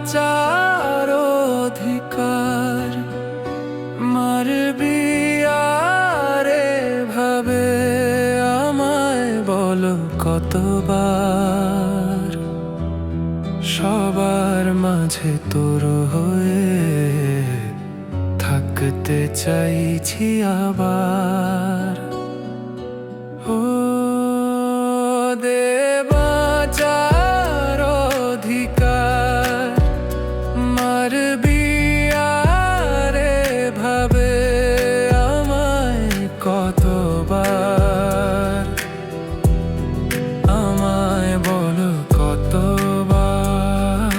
বাঁচার অধিকার, মারবি আরে ভাবে, আমায় বলো কতবার? সবার মাঝে তোর হয়ে থাকতে চাইছি আবার। ও দে বাঁচা কতবার আমায় বলো কতবার।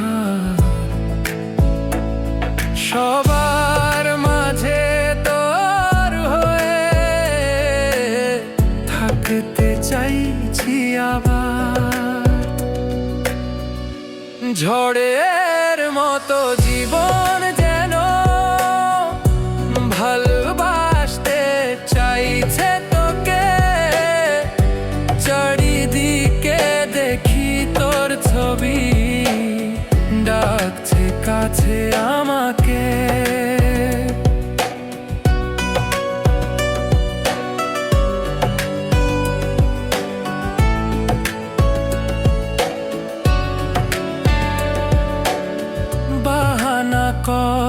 সবার মাঝে তোর হয়ে থাকতে চাইছি আবার। ঝড়ের মতো জীবন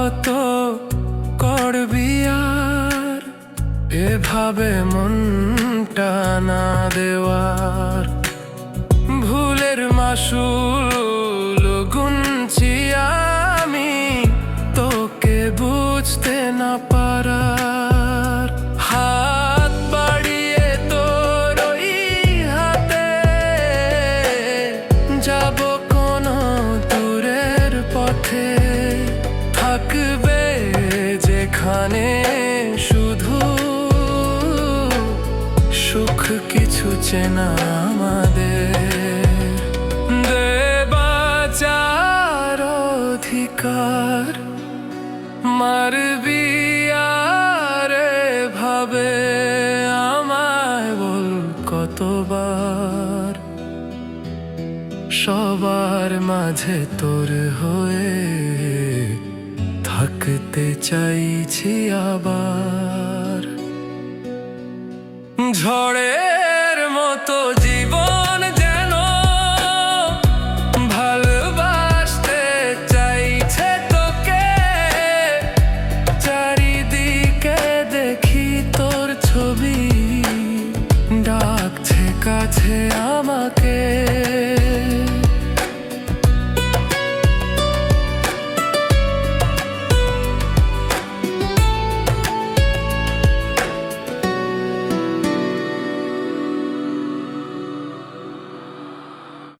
কত করবি আর? এভাবে মনটা না দেওয়ার। ভুলের মাসুল যেখানে শুধু সুখ কিছু চেনা আমাদের। দেবাচার অধিকার, মারবি আরে ভাবে আমায় বল কতবার। সবার মাঝে তোর হয়ে থাকতে চাইছি আবার। ঝড়ের মতো জীবন যেন ভালোবাসতে চাইছে তোকে। দেখি তোর ছবি, ডাকছে কাছে আমাকে।